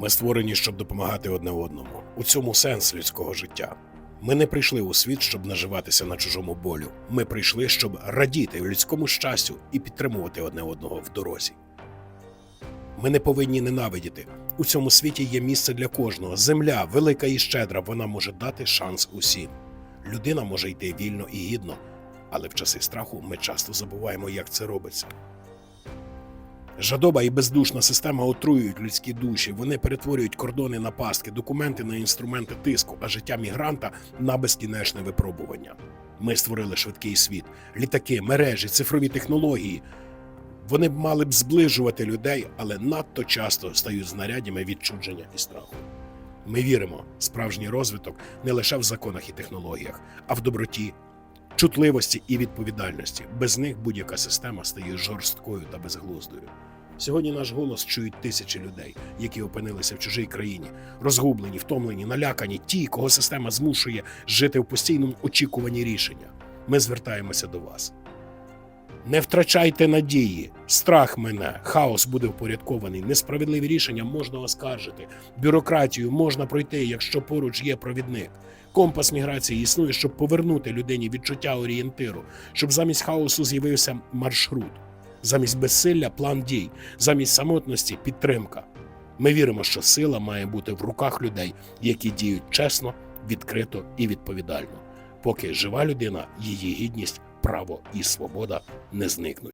Ми створені, щоб допомагати одне одному. У цьому сенс людського життя. Ми не прийшли у світ, щоб наживатися на чужому болю. Ми прийшли, щоб радіти людському щастю і підтримувати одне одного в дорозі. Ми не повинні ненавидіти. У цьому світі є місце для кожного. Земля велика і щедра, вона може дати шанс усім. Людина може йти вільно і гідно, але в часи страху ми часто забуваємо, як це робиться. Жадоба і бездушна система отруюють людські душі. Вони перетворюють кордони на пастки, документи на інструменти тиску, а життя мігранта на безкінечне випробування. Ми створили швидкий світ, літаки, мережі, цифрові технології. Вони б мали б зближувати людей, але надто часто стають знарядями відчудження і страху. Ми віримо, справжній розвиток не лише в законах і технологіях, а в доброті, чутливості і відповідальності. Без них будь-яка система стає жорсткою та безглуздою. Сьогодні наш голос чують тисячі людей, які опинилися в чужій країні, розгублені, втомлені, налякані, ті, кого система змушує жити в постійному очікуванні рішення. Ми звертаємося до вас. Не втрачайте надії, страх мене, хаос буде впорядкований, несправедливі рішення можна оскаржити, бюрократію можна пройти, якщо поруч є провідник. Компас міграції існує, щоб повернути людині відчуття орієнтиру, щоб замість хаосу з'явився маршрут, замість безсилля план дій, замість самотності підтримка. Ми віримо, що сила має бути в руках людей, які діють чесно, відкрито і відповідально. Поки жива людина, її гідність, право і свобода не зникнуть.